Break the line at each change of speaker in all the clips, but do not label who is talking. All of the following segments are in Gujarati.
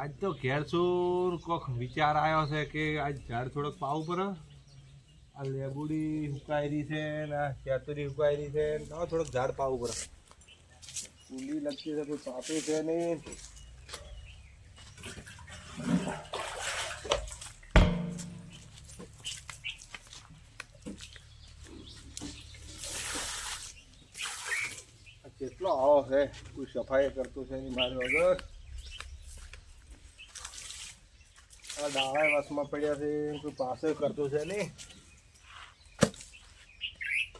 આજ તો ઘેર કોક વિચાર આવ્યો છે કે આજ ઝાડ થોડોક પાવું પર આ લેબુડી હુકાયેલી છે ને આ કેતુરી રહી છે ને થોડોક ઝાડ પાવું પડે. ફૂલી લગતી છે, કોઈ પાપે છે નહીં. કેટલો આવો છે, કોઈ સફાઈ કરતો છે નહીં મારી વગર. આ ડાળા વાસમાં પડ્યા છે, કોઈ પાસે કરતું છે નહીં.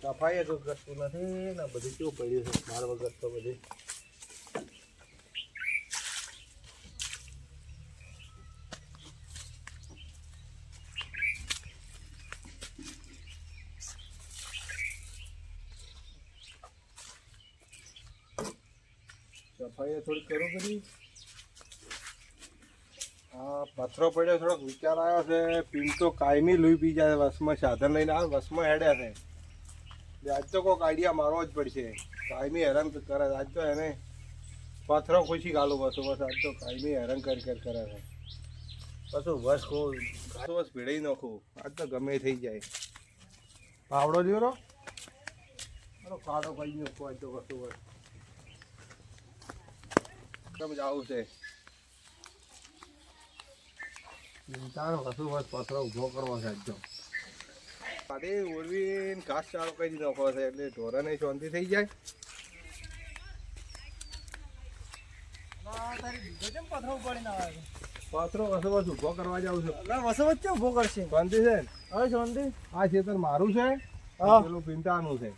સફાઈ તો કરતું નથી ને બધું કેવું પડ્યું છે, માર વગર તો બધી. સફાઈ થોડી કરું આ પથરો પડ્યો થોડોક વિચાર આવ્યો છે તો કાયમી લૂઈ પી જાય વસમાં સાધન લઈને આવે વસમાં હેડ્યા છે. આજ તો કોઈક આઈડિયા મારવો જ પડશે. કાયમી હેરાન કરે આજ તો એને પથરો ખુશી ગાલું બસ બસ આજ તો કાયમી હેરાન કરી કરી કરે છે. પાછું બસ ખો બસ ભેળાઈ નાખું. આજ તો ગમે થઈ જાય. પાવડો બરો કાઢો કઈ નાખો આજ તો કશું બસ જ આવું છે. ચિંતાનો કશું બસ પથરો ઊભો કરવો છે તો પાડે ઓળવીને ઘાસ ચારો કરી નાખો છે? એટલે ઢોરાને શાંતિ થઈ જાય. પથરો કશો બસ ઊભો કરવા જાવ છું.
વસો વચ્ચે ઊભો કરશે?
શાંતિ છે
હવે શાંતિ.
આ ખેતર મારું છે.
હા.
પેલું પિંટાનું છે.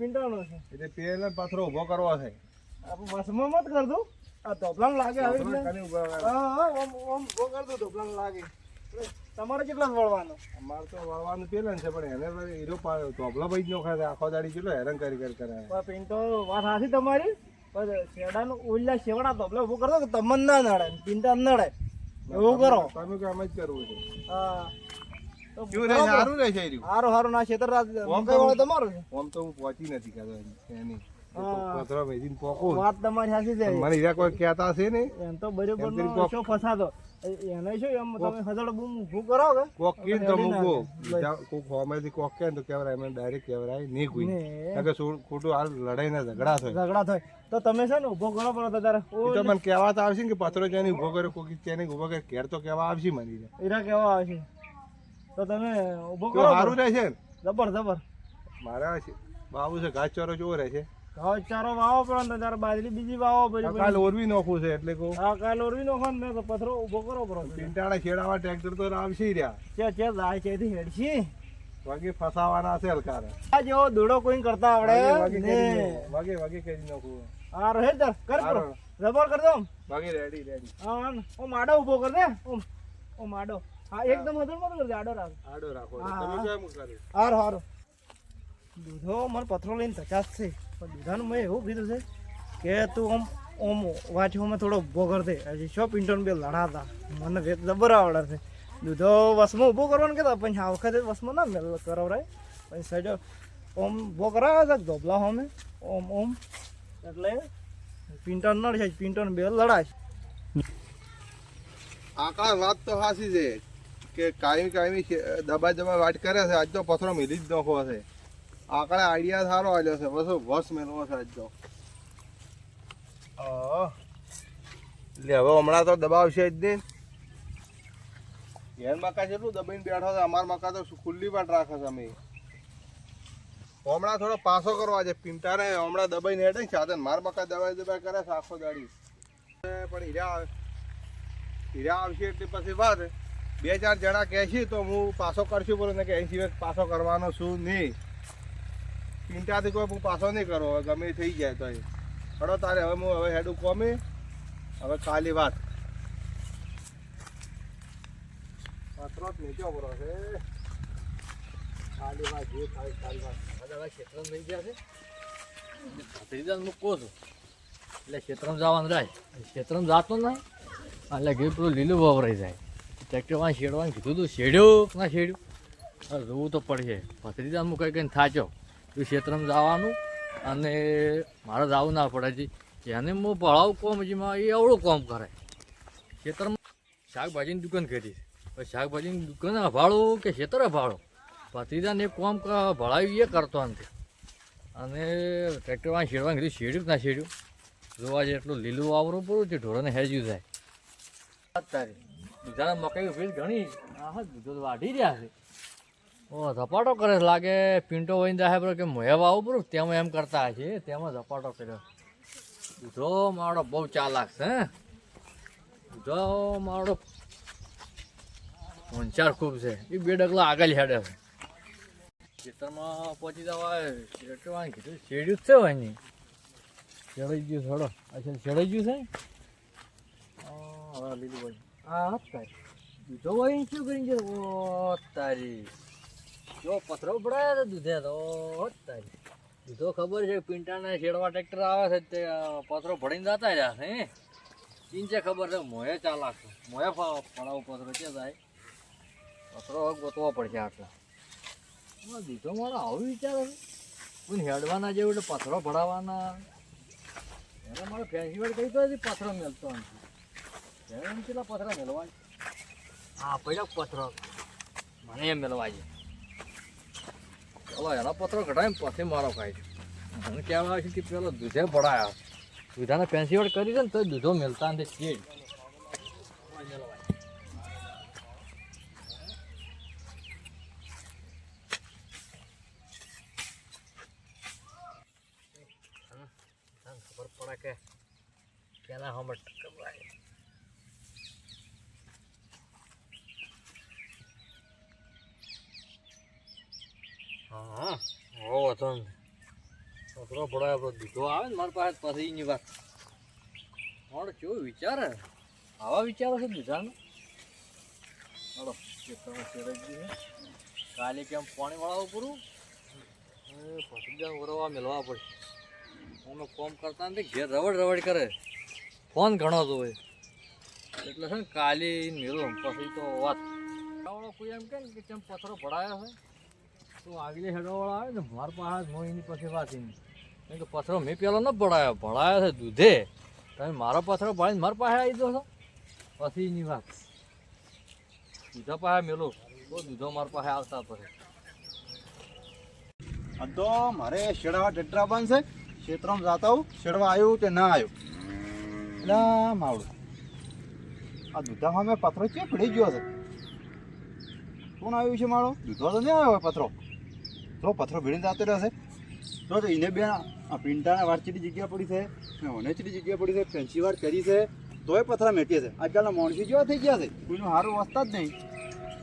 પિંટાનો છે.
એટલે પેલે પથરો ઊભો કરવો છે.
આપણે વસમાં મત કર દઉં આ ધોપલાને લાગે હવે ઓમ ઓમ લાગે. તમારે કેટલા વળવાનો?
અમારે તો વળવાનું પેલા છે પણ એને હીરો તોબલો ભાઈ જ નો આખો દાડી કેટલો હેરાન કરી કરી કરે
પણ તો વાત સાચી તમારી. પણ શેડાનું ઓલા શેવડા ધોપલા ઊભો કરો કે તમને ના નડે પિંટા નડે. એવું કરો.
તમે કે આમ જ કરવું છે.
હા. તો
રહે છે? સારું રહે છે
હારું? ના ખેતર રાત
ઓમ
તમારું?
આમ તો હું પહોંચી નથી કહેતો એની. પથરો પોકું.
વાત તમારી સાચી છે.
મને હીરા કોઈ કહેતા છે ને
એમ તો બરોબર નો શો ફસાતો. એને શું એમ તમે હજાર બૂમ ઊભું કરો કે
કોક કીન તો મૂકો. કોક હોમેથી કોક કહે ને તો કહેવાય એમને ડાયરેક્ટ કહેવાય નહીં કોઈ. કે ખોટું હાલ લડાઈ ના ઝઘડા થાય.
ઝઘડા થાય. તો તમે છે ને ઊભો કરો પડો તારે
તો મને કહેવા તો આવશે ને કે પથરો જેને ઊભો કર્યો કોકી તેને ઊભો કર્યો ઘેર તો કહેવા આવશે મને
હીરા. કેવા આવશે. તો તમે ઊભો કરો
સારું રહે છે ને.
જબર જબર.
મારા બાબુ છે ઘાસ ચોરો જોવો રહે
ઘઉં ચારો વાવો પડે ને તારે બાજરી બીજી વાવો પછી
કાલ ઓરવી નોખું છે એટલે કો
હા કાલ ઓરવી નો ને તો પથરો ઊભો કરો પડો
પિંટાળા ખેડાવા ટ્રેક્ટર તો આવશે રહ્યા.
ચે ચે જાય છે થી હેડશી.
વાગે ફસાવાના છે હલકાર.
આ જેવો દોડો કોઈ કરતા આવડે ને.
વાગે વાગે કરી નાખવું
હા રહે તાર કર
પર
રબર કર દો
વાગે રેડી રેડી
હા હા. ઓ માડો ઊભો કર દે. ઓ માડો. હા એકદમ હજર મત કર દે આડો રાખ.
આડો રાખો. તમે કેમ કરે
હારો હાર. દૂધો મન પથરો લઈને પચાસ છે. દૂધાનું મેં એવું કીધું છે કે તું આમ ઓમ વાંચવામાં થોડો ઊભો કર દે. હજી શોપ ઇન્ટરન બે લડાતા મને વેત જબર આવડે છે. દૂધો વસમાં ઊભો કરવાનું કહેતા, પણ આ વખતે વસમાં ના મેલ કરાવરાય. પછી સજો ઓમ ઊભો કરાવે છે, ધોબલા હોમે. ઓમ ઓમ એટલે પિન્ટોન નડ છે પિન્ટોન બે લડાય
આકડા વાત તો હાસી છે કે કાયમી કાયમી દબા દબા વાટ કરે છે. આજ તો પથરો મિલી જ નોખો છે. આકડા આઈડિયા સારો આવ્યો છે. બસ વસ મેળવો છે તો. એટલે હવે હમણાં તો દબાવશે જ નહીં. ઘેર મકા જેટલું દબાઈને બેઠો છે અમાર મકા તો ખુલ્લી પણ રાખે છે અમે. હમણાં થોડો પાસો કરવા છે પિંટાને હમણાં દબાઈને હેડે ને સાધન માર મકા દબાઈ દબાઈ કરે છે આખો દાડી. પણ હીરા હીરા આવશે એટલે પછી વાત. બે ચાર જણા કહેશી તો હું પાછો કરશું બોલો ને કે અહીં સિવાય પાછો કરવાનો છું નહીં. ચિંતાથી કોઈ હું પાછો નહીં કરો. હવે ગમે થઈ જાય તો એ. હડો તારે હવે હું હવે હેડું કોમે હવે કાલી વાત. પત્રો જ નીચો બરો છે. કાલી વાત જે થાય કાલી વાત.
હવે ક્ષેત્ર થઈ ગયા છે? ભત્રીજાને મૂકો છું. એટલે ક્ષેત્રમાં જવાનું જાય. ક્ષેત્રમાં જાતો નહીં એટલે ઘેર પેલું લીલું વવરાઈ જાય. ટ્રેક્ટરમાં શેડવાનું કીધું હતું શેડ્યું ના શેડ્યું? જોવું તો પડશે. ભત્રીજા હું કઈ કંઈ થાચો. તું ક્ષેત્રમાં જવાનું અને મારે જવું ના પડે છે એને હું ભળાવું કોમ જેમાં એ અવળું કોમ કરે. ખેતરમાં શાકભાજીની દુકાન કરી શાકભાજીની દુકાન અભાળું કે ખેતર અભાળું? ભત્રીજાને કોમ ભળાવી એ કરતો નથી અને ટ્રેક્ટરમાં શેડવા કીધું શેડ્યું ના શેડ્યું? જોવા જાય એટલું લીલું આવરું પૂરું છે, ઢોરોને હેજ્યું થાય અત્યારે દૂધાના મકાઈ ઘણી. આ હા દૂધો વાઢી રહ્યા છે. ઓ ધપાટો કરે લાગે પિંટો વહીને જાય બરો કે મોયા વાવું પૂરું તેમાં એમ કરતા છે તેમાં ધપાટો કર્યો. જો મારો બહુ ચાલાક છે દૂધો મારો હોંચાર ખૂબ છે. એ બે ડગલા આગળ હેડે છે. ખેતરમાં પહોંચી જવા કીધું શેડ્યું જ છે નહીં ચડાઈ ગયું થોડો અચ્છા ચડાઈ ગયું છે? હા, લીલું ભાઈ હા તારી બીજો ભાઈ શું કરી ગયો? ઓ, તારી. જો પથરો પડાયા તો દૂધે તો દૂધો ખબર છે, પિંટાને શેડવા ટ્રેક્ટર આવે છે, તે પથરો ભળીને જતા રહ્યા હે? ચીંચે ખબર છે, મોએ ચાલાક મોએ પડાવો પથરો છે જાય? પથરો હક ગોતવો પડશે આટલા. દીધો મારો આવું વિચાર કોઈ હેડવાના જેવું એટલે પથરો ભરાવાના. એને મારે ફેસ્ટિવલ કહી તો પથરો મેલતો નથી. કેટલા પથરા મેળવાય હા પહેલો પથરો. મને એમ મેળવાય છે. ચલો એના પથરો કઢાય પછી મારો ખાય છે. મને કહેવા આવે છે કે પેલો દૂધે ભરાયા. દૂધાને પેન્સી કરી છે ને તો દૂધો મેલતા નથી ખબર પડે કે પેલા હમણાં ટક્કર લાગે હા હા નહીં. છોકરો ભણાય આપણો દીધો આવે ને મારી પાસે, પછી એની વાત. પણ જો વિચારે? આવા વિચારો છે બીજાનો? ચાલો ગયું છે. કાલે કેમ પાણી વળાવું પૂરું પછી જાણ વરવા મેળવા પડશે અમે ફોન કરતા નથી, ઘેર રવડ રવડ કરે. ફોન ઘણો જોવે એટલે છે ને કાલે મેળવું પછી તો વાત. કોઈ એમ કે કેમ પથ્થરો ભરાયો છે? તો આગલી હેડોવાળા આવે ને, મારા પાસે હું એની પછી વાત એની કે પથ્થરો મેં પેલો ન ભળાયો ભળાયો છે દૂધે. તમે મારો પથરો ભરાઈને મારા પાસે આવી દો છો? પછી એની વાત. દૂધા પાસે મેલો. બહુ દૂધો મારા પાસે આવતા પછી
તો મારે શેડવા ડટરા છે. ક્ષેત્રમાં જાતા હું શેડવા આવ્યું કે ના આવ્યું? એટલે માવડું. આ દૂધામાં મેં પથરો છે પડી ગયો છે? કોણ આવ્યું છે મારો? દૂધો તો નહીં આવ્યો પથરો? તો પથરો ભીડીને જાતો રહેશે. તો એને બે પિંટાને વાર ચીડી જગ્યા પડી છે ને મને ચીડી જગ્યા પડી છે, ફેન્સી વાર કરી છે, તોય પથરા મેટીએ છે. આજકાલના માણસી જેવા થઈ ગયા છે. કોઈનું સારું વસતા જ નહીં.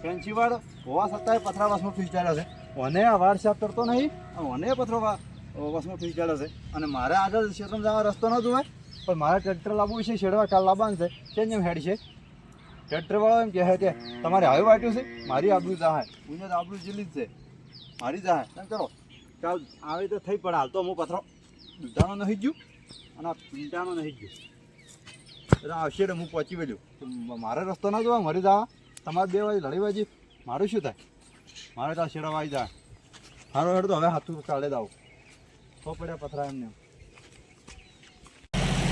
ફેન્સી વાળ હોવા છતાંય પથરા વાસમાં ફીસ ચાલ્યો છે. મને આ વાળ સાફ કરતો નહીં મને પથરો વાસમાં વસમાં ફીસ ચાલ્યો છે. અને મારે આગળ ક્ષેત્રમાં જવા રસ્તો ન જોવાય પણ મારે ટ્રેક્ટર લાવવું છે શેડવા કાલ લાવવાનું છે. કેમ જેમ હેડ છે? ટ્રેક્ટરવાળો એમ કહે કે, તમારે આવ્યું વાટ્યું છે, મારી આબરૂ જાહે. હું આબરૂ જેટલી જ છે. મારી જાય એમ કરો ચાલ, આવે તો થઈ પડે હાલ તો હું પથરો દૂધાનો નહીં ગયું અને આ પીંટાનો નહીં ગયું. એટલે આવશે એટલે હું પહોંચી વળ્યું. મારે રસ્તો ના જોવા, મરી જવા તમારે બે વાગે લડી વાજી. મારું શું થાય? મારે તો શેડા વાઈ જાય હારો હેડ તો હવે હાથું ચાલે દાવ. તો પડ્યા પથરા એમને.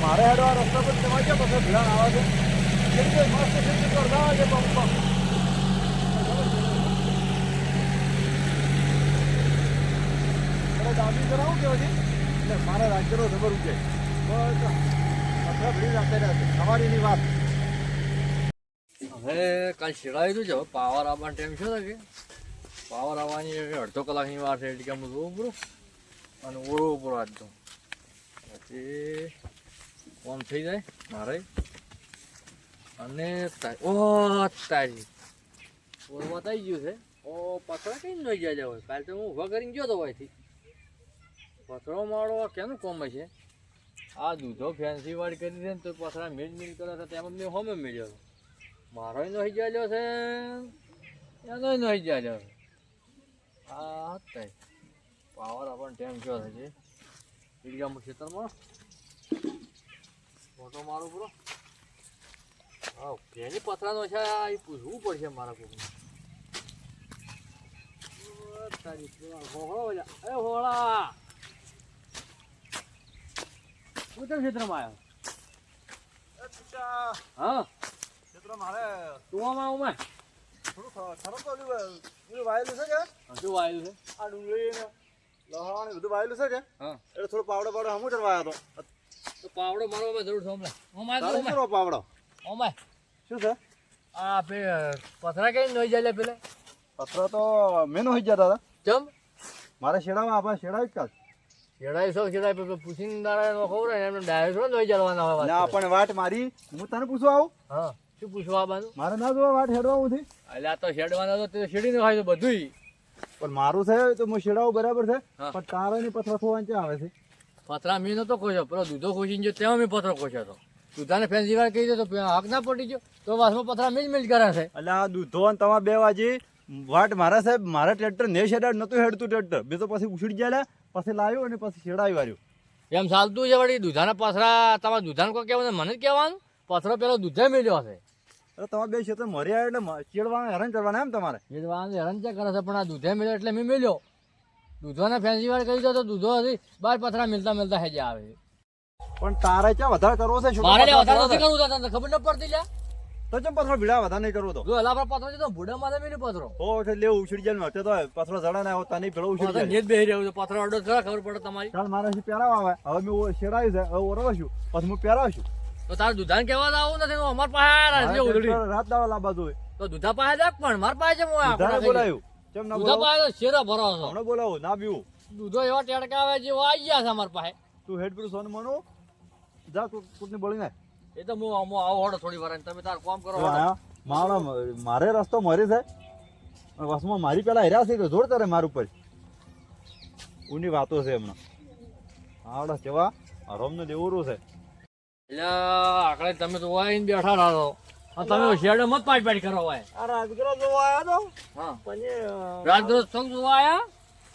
મારે હેડો આ રસ્તા પર જવા ગયા પછી ભીડા આવે છે. મસ્ત છે કરતા આવે છે પંપ દાબી કરાવું કે પછી એટલે મારા રાજ્યનો ખબર ઉગે. બધા ભીડ ભીડી રાખે રહેશે તમારીની વાત.
હવે કાલ શેડાવી દઉં છે હવે પાવર આવવાનો ટાઈમ છે કે. પાવર આવવાની અડધો કલાકની વાર છે, એટલે કે હું જોવું પૂરું અને ઓળવું પૂરું આજ પછી કોમ થઈ જાય મારે. અને ઓ, તારી. ઓળવા થઈ ગયું છે. ઓ, પાછળ કઈ ન જાય હોય? કાલે તો હું ઊભા કરીને ગયો તો હોયથી પથરો મારો કેનું કોમ છે આ દૂધો ફેન્સી વાળી કરી છે ને તો પથરા મેળ મેળ કરે છે, તેમાં મેં હોમે મેળ્યો હતો મારો નહીં જાય છે. એનો નહીં જાય છે. આ હતા. પાવર આપણને ટાઈમ કયો છે? એરિયામાં ખેતરમાં? ફોટો મારો પૂરો. હા પેલી પથરાનો છે એ પૂછવું પડશે મારા કોઈ તારી હોળો! એ ક્ષેત્રમાં હું. આવ્યો હા
મારે
ટુવામાં ઉમાય
થોડું ખ- ખરું તો ઓલું, વાયેલું છે કે?
શું વાયેલું છે.
આ ડુંગળી ને લસણ બધું વાયેલું છે કે?
હા.
એટલે થોડું પાવડો પાવડો હમું ચડવા હતો.
તો પાવડો મારો અમે જરૂર
તારે
ઓમાય
શું પાવડો?
ઓમાય
શું છે?
આ પે પથરા કઈ નોઈ જાય પેલે.
પથરો તો મેં હોઈ જતા હતા
ચમ?
મારે શેડામાં આપણે શેડાવી જ કાઢ
છેડાઈ સૌ છેડાઈ પૂછીને દાડા નો ખબર ને એમને ડાયરેક્ટ નોઈ હોય
આપણે વાટ મારી હું તને પૂછવા આવું?
હા શું પૂછવા
મારે ના જોવા વાટ હેડવા હું
એટલે આ તો શેડવાના તો તે શેડી નો ખાય તો બધુંય.
પણ મારું છે તો હું શેડાવું બરાબર છે પણ તારે ની પથરા થવાનું ક્યાં આવે છે?
પથરા મેં નતો ખોશ્યો પેલો દૂધો ખોશીને જો તેમાં મેં પથરો ખોશ્યો હતો. દૂધાને ફેન્સી વાર કહી દે તો હાક ના પડી ગયો તો વાસમાં પથરા મિલ મિલ કરે છે.
એટલે આ દૂધો અને તમારે બે વાજી વાટ મારા સાહેબ મારા ટ્રેક્ટર ને શેડાડ નતું હેડતું ટ્રેક્ટર. બે તો પછી ઉછળી ગયા પછી લાવ્યું અને પછી છેડાવી વાર્યો.
એમ ચાલતું છે વળી દૂધાના પથરા તમારા દૂધાને કોઈ કહેવાનું મને જ કહેવાનું. પથરો પેલો દૂધે મેળ્યો હશે.
એટલે તમારે બે ક્ષેત્ર મર્યા એટલે ચેડવાનું હેરાન કરવાના એમ તમારે.
ચેડવાનું હેરાન છે કરે છે? પણ આ દૂધે મેળ્યો એટલે મેં મિલ્યો દૂધવાના ફેન્સી વાર કહી દો તો દૂધો હતી બાર પથરા મિલતા મિલતા હેજે આવે.
પણ તારે ક્યાં વધારે કરવો છે?
મારે વધારે નથી કરવું તો તને ખબર ન પડતી લ્યા?
તો ચમ પથરો ભીડા વધારે નહીં કરવો તો?
જો હલા પર પથરો છે તો ભૂડા માથે મેલી પથરો.
ઓ એટલે ઉછળી જાય ને તો પથરો જડા ના આવતા નહીં પેલો ઉછડી જાય
નેટ બેહી રહ્યો છે પથરો અડો ખરા ખબર પડે તમારી.
ચાલ મારે હજી પહેરાવા આવે હવે મેં શેડાવી છે હવે ઓરવાશું. પછી હું પહેરાવશું
તો તાર દુધાન કેવા આવું નથી તો અમાર પાસે આયા છે ઉધડી.
રાત દાવા લાબા જોય
તો દુધા પાસે દેખ પણ માર પાસે છે
બધાને
આપણે
બોલાયું ચમ ના
દૂધા પાસે તો શેરો ભરો છો.
હમણાં બોલાવું ના બીવું.
દૂધો એવા ટેડકા આવે જેવો આવી ગયા છે અમાર પાસે.
તું હેડ પર સોન મનો. જા કૂટની બળી નાખ.
એ તો હું હું આવો હડો થોડી વાર તમે તાર કામ કરો
મારો મારે રસ્તો મરી છે. વસમાં મારી પેલા હેર્યા છે કે જોડ તારે મારું ઉપર. ઊની વાતો છે એમનો આવડા કેવા રોમને દેવરું છે.
એટલે આકડે તમે તો વાઈને બેઠા રહો. તમે શેડે મત પાટ પાટ કરો હોય.
આ રાજગરો જોવા આવ્યો તો?
હા.
પછી
રાત રોજ સંગ જોવા આયા?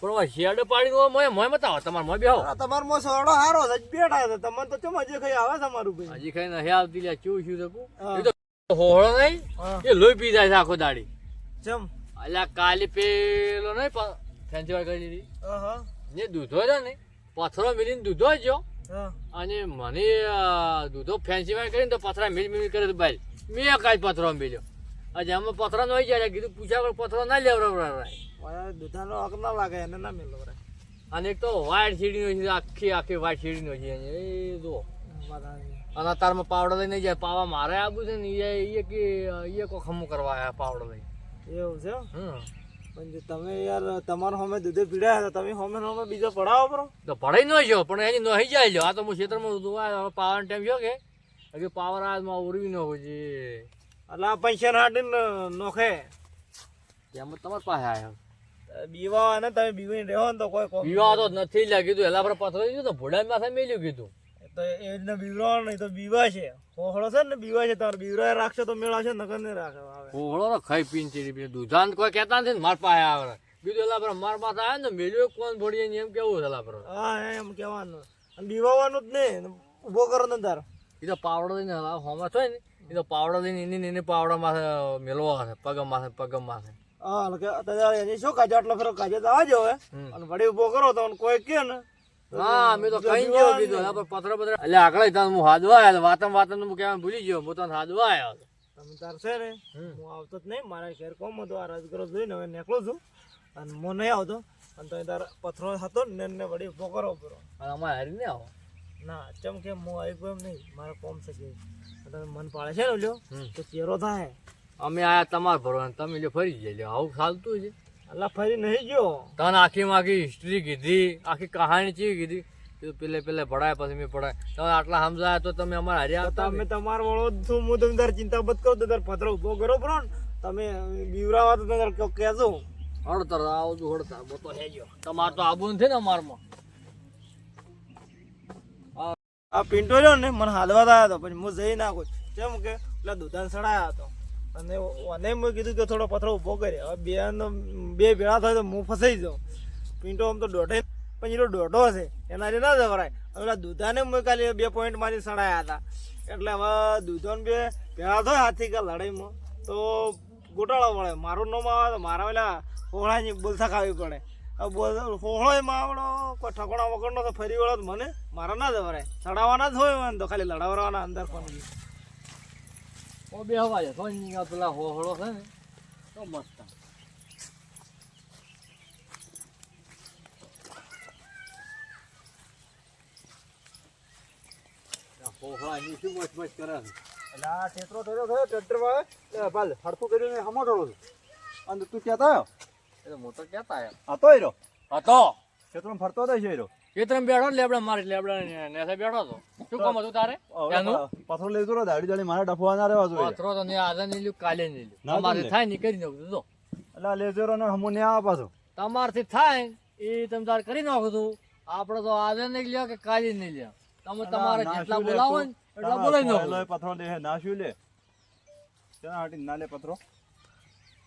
પણ શેડે પાડી મોય મોય બતાવો તમારે મોય બેહો.
તમાર મો સોડો હારો જ બેઠા છે તમને તો ચમ હજી ખઈ આવે તમારું ભાઈ?
હજી કઈ હે આવતી લે ચૂ શું શકું એ તો હોળો નહીં. એ લોહી પી જાય છે આખો દાડી.
ચમ?
અલ્યા કાલે પેલો નહીં ફેન્સી વાર કરી દીધી.
હા
ને દૂધો છે ને પથરો મિલીને દૂધો જો
હા.
અને મને દૂધો ફેન્સી વાર કરીને તો પથરા મિલ મિલ કરે તો ભાઈ મેં કાંઈ પથરો મિલ્યો આજે અમે પથરા નો જાય કીધું પૂછ્યા વગર પથરો ના લેવડાવડાય
દુધાનો હક ના લાગે એને ના મેલો
અને એક તો વાઈટ શેડીનો છે આખી આખી વાઈટ સીડી છે એ જો અને તારમાં પાવડો લઈને જાય પાવા મારે આવું છે ને એ કે એ કો ખમું કરવા આયા પાવડો લઈ
એવું છે?
હમ.
પણ તમે યાર તમારો હોમે દૂધે પીડ્યા હતા તમે હોમે હોમે બીજો પડાવો બરો.
તો પડાઈ ન જો પણ એની નહીં જાય લ્યો. આ તો હું ક્ષેત્રમાં પાવાનો ટાઈમ જો કે? પાવર આજમાં ઉરવી ન હોય
એટલે આ પૈસા હાડીને નોખે.
એમ તમારા પાસે આવ્યો
બીવા ને તમે બીવીને રહો ને તો કોઈ
વિવાહ તો નથી લે કીધું એલા પર પથરો દીધું તો ભોડા માથે મેલ્યું કીધું.
તો એ રીતના બીવડો નહીં તો બીવા છે. હોહળો છે ને બીવા છે તમારે બીવડા રાખશો તો મેળાશે નગર નહીં રાખે
હોહળો તો ખાઈ પીને ચીડી પીને. દૂધાન કોઈ કહેતા નથી ને માર પાસે આવે બીજું એલા પર માર પાસે આવે ને મેલ્યો કોણ ભોડીએ એમ કેવું એલા પર?
હા એમ કહેવાનું. અને બીવાવાનું જ નહીં ઊભો કરો ને તાર
એ તો પાવડો લઈને હલા હોમાં થાય ને. એ તો પાવડો લઈને એની ને એની પાવડા માથે મેળવો હશે પગમ માથે પગમ માથે.
હા એટલે એની શું કાજો? આટલો ફેરો કાજો તો આવજો હવે અને વળી ઊભો કરો તો કોઈ કે ને.
હા મેં તો કઈ ગયો કીધું પર પથરો પથરો. એટલે આગળ હું હાદવા આવ્યો વાતમ વાતમ હું કહેવાનું ભૂલી ગયો હું તને હાદવા આવ્યો
તમે તાર છે ને. હું આવતો જ નહીં મારા ઘેર કોમ હતો આ રાજગરો જોઈને હવે નીકળું છું. અને હું નહીં આવતો. અને તો તાર પથરો હતો ને એને વળી ઊભો કરો
અને અમારે હારી નહીં આવો.
ના ચમ કે હું આવી ગયો એમ નહીં મારે કોમ છે મન પાડે છે ને લ્યો. તો ચેરો થાય.
અમે આયા તમાર ભરો તમે લ્યો ફરી જાય લ્યો. આવું ચાલતું છે.
એટલે ફરી નહીં ગયો.
તને આખી આખી હિસ્ટ્રી કીધી આખી કહાણી ચી કીધી? કીધું પેલે પેલે ભણાય પછી મેં ભણાય. તમે આટલા સમજાયા તો તમે અમારે હર્યા
તો
આવતા
તમે તમારો વાળો છું હું તમે તાર ચિંતા બત કરો તો તાર પથરો ઊભો કરો બરો. તમે બીવરાવા તો તાર કહેજો.
હળતર હડતર હળતર. બતો હેજો. તમારે તો આબુ નથી ને અમારમાં.
આ પિન્ટો રહ્યો ને, મને હાલવા થયા હતો પછી હું જઈ નાખું. કેમ કે, પેલા દુધાન સડાયા હતો. અને અને મેં કીધું કે થોડો પથરો ઊભો કરે. હવે બે બે ભેળા થાય તો હું ફસાઈ જાઉં. પિન્ટો આમ તો દોઢે પણ એનો દોઢો છે એના ના જવરાય પેલા દુધાને મેં કાલે બે પોઈન્ટ મારી સડાયા હતા. એટલે હવે દૂધો બે ભેળા થાય હાથી કે લડાઈમાં. તો ગોટાળો મળે મારું નામ આવે તો મારા પેલા હોળાની બોલતા ખાવી પડે. હવે માવડો હોળો કોઈ ઠકોણા વગરનો તો ફરી વળો તો મને. મારા ના જવરાય ચડાવવાના જ હોય મને તો ખાલી લડાવવાના અંદર કોણ
ઓ બે હવા છે સોની આ પેલા હોહળો છે ને તો મસ્ત આ હોહળા એની શું મસ્ત મસ્ત કરે
એટલે આ ક્ષેત્રો થયો થયો ટ્રેક્ટર વાળા પાલ ભાલ કર્યું કરીને હમો ઢોળું છું. અને તું ક્યાં આવ્યો?
એ તો
હતો એરો
હતો?
ખેતરમાં ફરતો હતો એરો
ખેતરમાં બેઠો લેબડા મારી લેબડા નેસે બેઠો હતો શું કામ હતું તારે?
પથરો લેતો રહ્યો દાડી દાડી મારા ડફવા ના રહેવા જોઈએ.
પથરો તો ને આજે નહીં લ્યું કાલે નહીં લ્યું.
મારે
થાય નહીં કરી નાખું તો
એટલે લેજો ને હમો ને આવા પાછો.
તમારથી થાય એ તમે તાર કરી નાખું તું. આપણે તો આજે નહીં લ્યો કે કાલે નહીં લ્યો. તમે તમારે જેટલા બોલાવો ને એટલા બોલાવી નાખો.
પથરો લે નાશ્યું લે? તેના હાટી ના લે પથરો.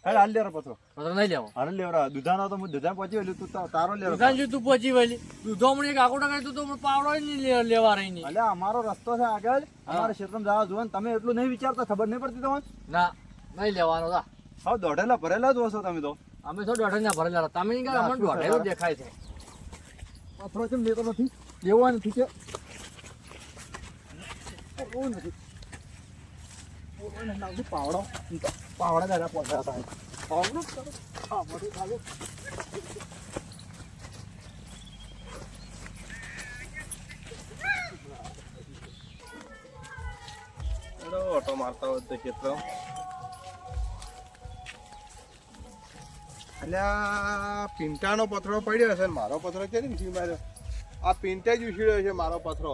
હેડ હાલ લેરો પથરો.
પથરો નહીં લેવો.
હાલ લેવરા દુધાનો તો હું દુધા પહોંચી વહેલું તું તારો લેરો
જો તું પહોંચી વળી? દૂધોમણી એક આકોટા કરી તું તો મને પાવડો નહીં લેવા રહી નહીં.
એટલે અમારો રસ્તો છે આગળ. અમારે ક્ષેત્રમાં જવા જોવે તમે એટલું નહીં વિચારતા ખબર નહીં પડતી તમને?
ના નહીં લેવાનો તા
હા દોઢેલા ભરેલા જ હશો તમે તો.
અમે તો દોઢે ના ભરેલા. તમે કહો, અમને દોઢેલું દેખાય છે.
પથરો કેમ લેતો નથી? લેવો નથી કે? નથી. પાવડો. પાવડા દાદા પહોંચ્યા હતા પાવડો? હા, બધું ખાલી.
ઓટો મારતા હોય તો કેટલો એટલે આ પિંટાનો પથરો પડ્યો હશે ને મારો પથરો કે ને ઉછળી માર્યો? આ પિંટે જ ઉછીડ્યો છે મારો પથરો.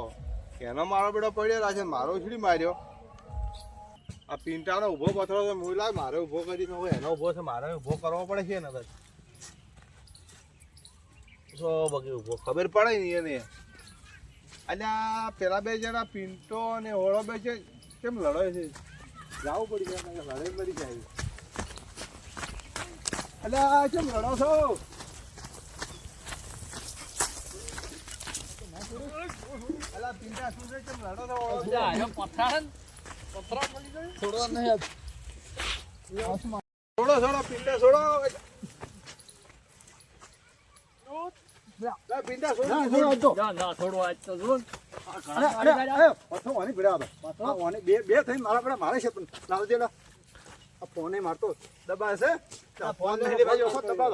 એનો મારો બેડો પડ્યો છે ને મારો ઉછળી માર્યો. આ પિંટાનો ઊભો પથરો છે હું લાગ મારે ઊભો કરી દઉં એનો ઊભો છે, મારે ઊભો કરવો પડે છે ને તો બગી ઊભો, ખબર પડે ને એને. અલ્યા પેલા બે જણા પિંટો અને હોળો બે છે, કેમ લડાય છે? જાવું પડી જાય લડાઈ મરી જાય. અલ્યા કેમ લડો છો? અલ્યા પિંટા શું છે, કેમ લડો છો?
પથરા છે ને, પથરા મળી જાય.
છોડો છોડો પિંટા છોડો પિંટા છોડો
ના, છોડો.
જા, આજ તો ને.
અરે, અરે, અરે, પથરો ઓની ભીડા. આ ઓની બે બે થઈને મારા પેલા મારે છે પણ લાવ દે લા. આ ફોને મારતો દબાશે આ ફોન નહીં લે ભાઈ વખત દબા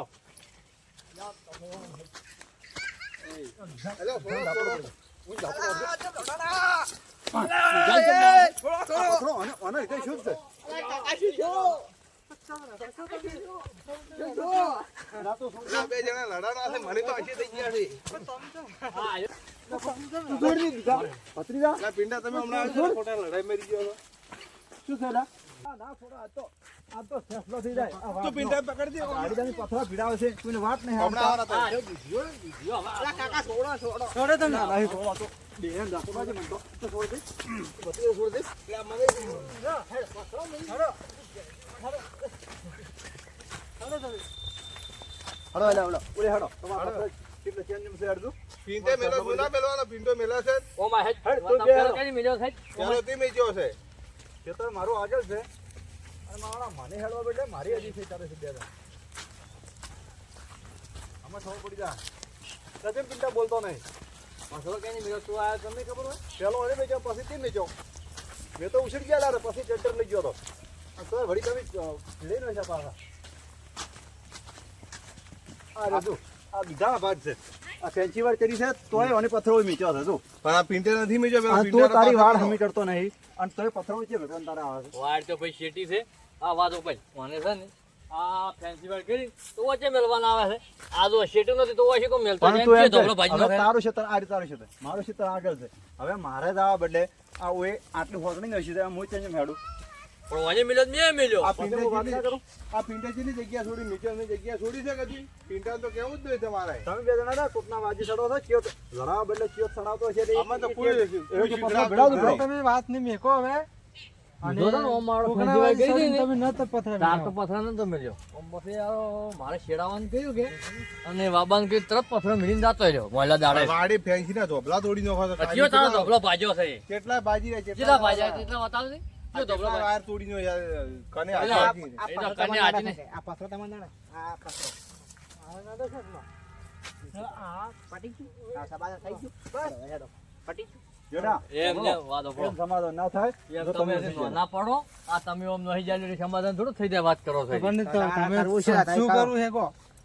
હેલો છોડો, છોડો.
હું જાતો
લા, પિંટા તમે હમણાં લડાઈ મરી ગયો
શું છે લા? આ ના છોડો આ તો આ તો ફેસલો થઈ જાય આ
તું. પિંટા પકડી દે
ગાડી પથરા ભીડાવે છે કોઈને વાત નહીં
હમણાં હતા.
એ બીજો, બીજો, હવે આ-
કાકા છોડો છોડો
છોડે તમે ના નહીં છોડો આ તો બે એમ જાતો બાજુ મને તો તો છોડ દે ભત્રીજા છોડ દે
લા, મને
હડો એટલે હડો ઓલે હડો તમારા પથરા કેટલે ચેન જેમ છે અડધું
પિંટે મેલો ગુના મેલવાનો પિંટો મેલા છે
ઓમાં હેડ,
હેડ, તું બે
પેલો
રહો.
કઈ છે?
પેલો તે મેચ્યો છે
ખેતર મારું આગળ છે. અને મારા મને હેડવા બેઠે મારી હજી છે બે જણ. આમાં ખબર પડી જા સચિન પિંટા બોલતો નહીં.
મસલો કઈ નહીં તું આયો તમને ખબર હોય?
પેલો એને મેચ્યો પછી તે મેચ્યો મેં તો ઉછળી ગયા લારે પછી ટ્રેક્ટર લઈ ગયો તો. અને વળી તમે લઈ લઈને છે પાછા. આ રજુ આ બીજા ભાગ છે. આ ફેન્સી વાર કરી છે તોય અને પથ્થરો મેચ્યો છે
પણ આ પિંટે નથી મીચ્યો
તું તારી વાળ હમી કરતો નહીં. અને તોય પથરો છે ભગવાન તારા આવે છે.
વાડ તો ભાઈ શેટી છે. આ વાતો ભાઈ મને છે ને આ ફેન્સી વાળ કરી તો વચ્ચે મેલવાના આવે છે. આ જો શેટી નથી તો વચ્ચે કો મેલતો?
તું
જે
એમ કે,
ધોબળો ભાજી
હવે તારું ક્ષેત્ર આ રીતે તારું ક્ષેત્ર. મારું ક્ષેત્ર આગળ છે. હવે મારે જવા બદલે આ ઓએ આટલું હોતણી નહીં હશે હું ત્યાં મેળું.
પણ વાંજે મિલત તો મેં મેલ્યો.
આ
ના
પિંટે આ પિંટે જેની જગ્યા છોડી નીચેની જગ્યા છોડી છે કદી? પિંડા તો કેવું જ નહીં તમારે.
તમે બે જણા ના કોકના વાજી સડો છો કયો જરા બદલે ચિયોત સડાવતો છે
તો કોઈ કોઈ.
ભાઈ.
તમે વાત નહીં મેકો હવે.
જો ઓમ મારો ફેન્સી વાળ કરી
તમે ન તો પથરા
તાર તો પથરા નતો મેલ્યો. ઓમ પછી આ મારે શેડાવાનું કહ્યું કે? અને વાબાને તરત પથરો મિલીને જાતો રહ્યો મોયલા દાડે.
વાડી ફેંસી ના ધોબલા તોડી નાખો તો
કયો તારો ધોબલો ભાજ્યો છે.
કેટલા બાજી રહ્યા
કેટલા ભાજ્યા કેટલા બતાવ
વાયર યાર કને
એ તો ને.
આ પથરો આ પથરો આ? આ પટી ગયું આ થઈ ગયું બસ પટી ગયું.
સમાધાન જો
તમે
તમે
હજી ના પડો આ તમે ઓમ નહીં જાય એટલે સમાધાન થોડું થઈ જાય વાત કરો
શું
આ
શું
કામ.
કરવું છે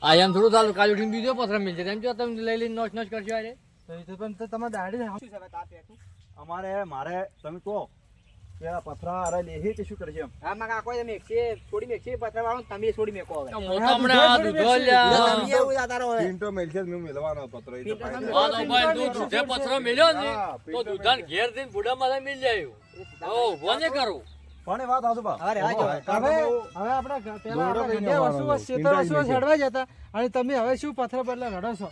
આ એમ થોડું ચાલુ કાજુ ટીમ બીજો પથરા મિલ છે. એમ જો તમે લઈ લઈને નોચ નોચ કરશો અરે
તો પણ તો તમે દાઢી શું છે હવે તાપ પેટું?
અમારે મારે તમે કહો. કે પથરા અરે લેહી કે શું કરશે
હા મારા કાકો તમે એકસે છોડી મેકશે પથરા વાળો તમે છોડી મેકો હવે.
મોટા હમણાં દૂધો લ્યા.
તમે એવું જાતા હવે.
પિન્ટો મેલશે જ મેલવાનો પત્રો એ તો
પિન્ટો
ફાઇનલ.
આ તો ભાઈ દૂધ દૂધે પથરો મિલ્યો ને તો
પિન્ટો
દૂધાને ઘેર જઈને બુડામાં મિલ જાય ઓ વને કરું?
પણ વાત હાચું બા.
હવે
હવે આપણે પેલા આપણે છેડવા જતા. અને તમે હવે શું પથ્થર પર રડો છો?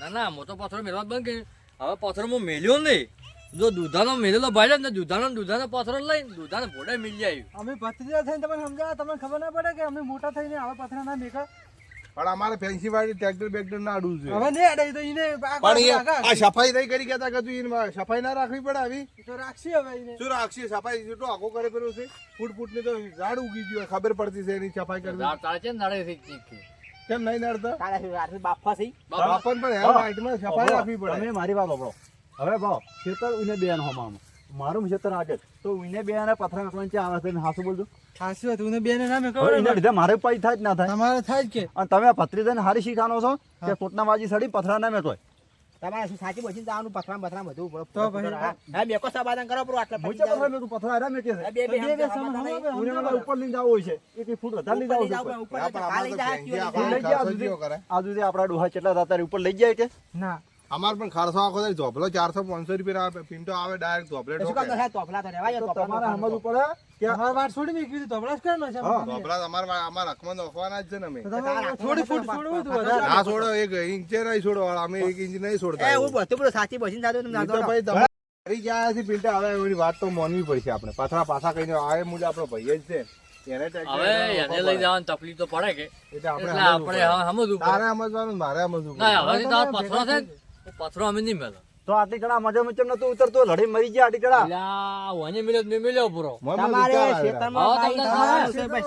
ના ના મોટો પથરો મેળવા બંધ કરી હવે પથરો હું મેલ્યો નહીં. જો દૂધાનો મેલેલો ભાઈ ને દૂધાનો દૂધાનો પથરો લઈને દૂધાને ભોડે મિલ જાય.
અમે ભત્રીજા થઈને તમને સમજાવ્યા તમને ખબર ના પડે કે અમે મોટા થઈને આવા પથરા ના મેકા?
પણ અમારે ફેન્સી વાળી ટ્રેક્ટર બેક્ટર ના અડવું છે.
હવે નહીં અડાઈ તો એને
પણ આ સફાઈ નહીં કરી કેતા કે તું એને સફાઈ ના રાખવી પડે આવી?
તો રાખશી હવે એને
શું રાખશી? સફાઈ જેટલો આખો કરે કર્યો છે? ફૂટ ફૂટ ને તો ઝાડ ઉગી ગયું ખબર પડતી છે એની સફાઈ કરવી.
ઝાડ તાળે છે નડે છે
કેમ નહીં નડતા?
તારા બાફા છે
બાફા
પણ પણ એમ નાઈટમાં સફાઈ રાખવી પડે.
તમે મારી વાત સાંભળો. હવે ભાવ ખેતર ઉને બેન હોવામાં મારું ખેતર આગળ તો ઉને બેન પથરા નાખવાની છે આવે છે ને હાસુ બોલજો.
ખાસી હતું ઉને બેન નામે
હવે એના લીધે મારે પાઈ થાય જ ના થાય.
તમારે થાય જ કે.
અને તમે ભત્રીજાને હારી શીખાનો છો કે કોટના વાજી સડી પથરા ના મેટોય
તમારે શું સાચી બોલી જવાનું પથરા બથરા બધું ઉપર-
તો
હા. મેકો સમાધાન કરો પર આટલા
મુજે પથરા. મેટું પથરા મેટે
હા, બે બે
ઉપર લઈ જાવ હોય છે. એક એક ફૂટ વધારે લઈ જવું ઉપર.
લઈ.
જીવો કરે.
આ સુધી આપણા ડોહા કેટલા ત્યારે ઉપર લઈ જાય કે?
ના.
અમાર પણ ખારસો આખો થાય ધોપલો ચારસો પાંચસો રૂપિયા આવે પિન્ટો આવે ડાયરેક્ટ ધોપલે
તો
તમારે પડે કે
વાત છોડી મેં કીધું તો જ કરવાનો છે
ધોપલા અમારા અમારા હકમાં નખવાના જ છે ને અમે.
થોડી ફૂટ છોડવું હતું વધારે.
ના છોડો એક ઇંચે નહીં છોડો અમે એક ઇંચ નહીં છોડતા
એ, હું બધું બધું સાચી બોલીને જાતો તમે
એ તો
જાતો
ભાઈ તમે કરી ગયા છે પિન્ટા હવે એની વાત તો માનવી પડશે આપણે. પાછા પાછા કહીને આવે મુજબ આપણો ભાઈ જ છે.
હવે એને લઈ જવાની તકલીફ તો પડે કે.
એટલે આપણે
આપણે
સમજવું. તારે સમજવાનું મારે સમજવું
ના હવે તારો પથરો છે પથરો અમે નહીં મેલો.
તો આટલી કણા મજા મચમ નતો ઉતરતો લડી મરી ગયા આટલી
એટલે આ વને મિલ્યો મે મિલ્યો પૂરો.
તમારે. ખેતરમાં
હા, તમને ખબર
છે, બસ.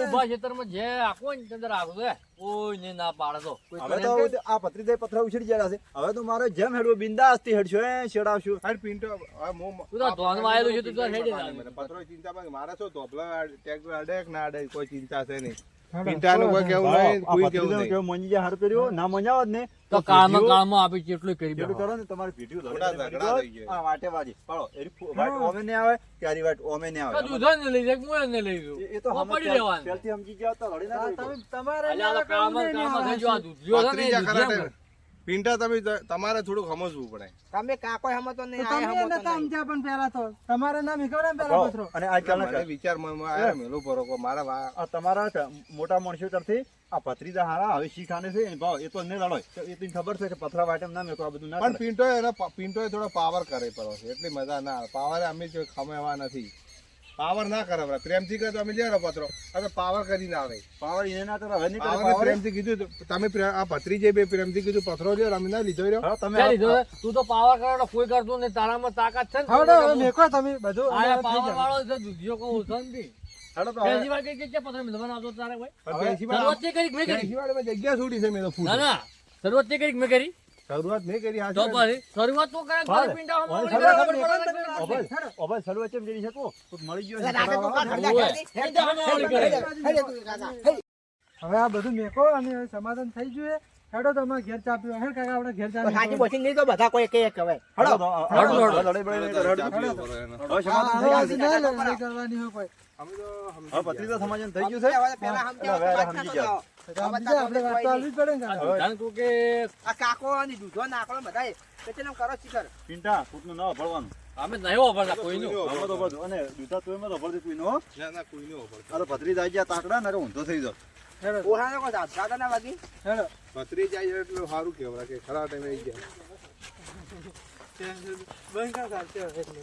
ઊભા ખેતરમાં જે આખો ને અંદર આખું છે. કોઈ ને ના પાડતો
હવે તો આ પત્રીજાઈ પથરા ઉછળી ગયા છે. હવે તો મારે જેમ હેડવો બિંદાસથી હેડશો એ છેડાવશો
હાલ પિંટો આ મો-
તું તો ધોનમાં આયેલું છે, તું તો હેડે
પથરો ચિંતા મારે શું ધોપલા ટ્રેક્ટર અડે ના અડે કોઈ ચિંતા છે નહીં. પિન્ટાનું કોઈ કેવું નહીં કોઈ કેવું નહીં.
કેવું હાર કર્યો? ના મંજાવ જ ને.
તો કાળમાં કાળમાં આપી કેટલું કરી
જેટલું કરો ને તમારી વીડિયો
મોટા ઝઘડા થઈ ગયા.
આ વાટે વાજી. પાડો. એરી વાટ ઓમે ને આવે ક્યારી વાટ ઓમે ને આવે.
દૂધો ને લઈ જાય હું એને લઈ જઉં.
એ- તો
પડી
પહેલ-
રહેવાનું.
સમજી ગયા તો લડી ના
તમે તમારે
કાળમાં કાળમાં થઈ. આ ને,
પિન્ટા તમે તમારે થોડુંક સમજવું પડે.
તમે કાકો સમજતો નહીં, આ
તમે નતા સમજ્યા પણ પહેલા તો. તમારે ના મીકવડે પહેલા પથરો.
અને આજકાલના
મને વિચારમાં આયા મેલો પરો કો મારા વા-
આ તમારા મોટા માણસો તરફથી આ ભત્રીજા હારા હવે શીખાને છે એ ભાવ એ તો ને લડોય. એ તો ખબર છે કે પથરા વાટે ના મેકો આ બધું ના
પણ પિંટો એનો પિન્ટો થોડો પાવર કરે પરો. છે એટલી મજા ના આવે. પાવર અમે જો ખમેવા નથી. પાવર ના કરે. પ્રેમથી કહે તો અમે લેરો પત્રો. હવે પાવર કરીને આવે.
પાવર એને ના કરે હવે નહીં કરે
પાવર પ્રેમથી કીધું તમે આ ભત્રીજે બે પ્રેમથી કીધું પથરો લ્યો અમે ના લીધો રહ્યો.
તમે
લીધો તું તો પાવર કરવાનો કોઈ કરતું નહીં. તારામાં તાકાત છે ને
હવે મેકો તમે બધું
આ પાવર વાળો છે દૂધિયો કો ઓછો નથી
હેડો તો હવે.
પહેલી કઈ કે પથરો મિલવાનો આવતો તારે ભાઈ
પણ પેન્સી વાળા-
શરૂઆત તે કરી? કે કરી?
પેન્સી જગ્યા છોડી છે મેં તો
ના ના. શરૂઆત કરી? કે મેં કરી?
શરૂઆત મેં કરી
તો પછી શરૂઆત તો કરે
ખબર
પડે
ઓભાઈ, સલવા ચેમ જઈ શકો? મળી ગયો
હેડ હેડ હેડ હેડ
હવે આ બધું મેકો અને સમાધાન થઈ ગયું છે. હેડો તમારે ઘેર ચા પીવા હેડ કાકા આપણે ઘેર ચા
સાચી
પીવા.
નહીં તો બધા કોઈ એક એક હવે.
હેડો નહીં કરે, હેડો.
ચા પીવો પડે એનો.
હવે સમાધાન થઈ ગયું.
નહીં કરવાની હોય કોઈ.
અમે તો
સમાધાન થઈ ગયું છે
પેલા
સમજી
ના
કે
ઊંધો થઈ જાય
હેડો.
ઓહાનો કોઈ દાદા ના વાગી
હેડો.
ભત્રી જાય એટલું સારું કહેવાય કે ખરા ટાઈમે આવી જાય
બંધ કર સાચી વાત એટલે.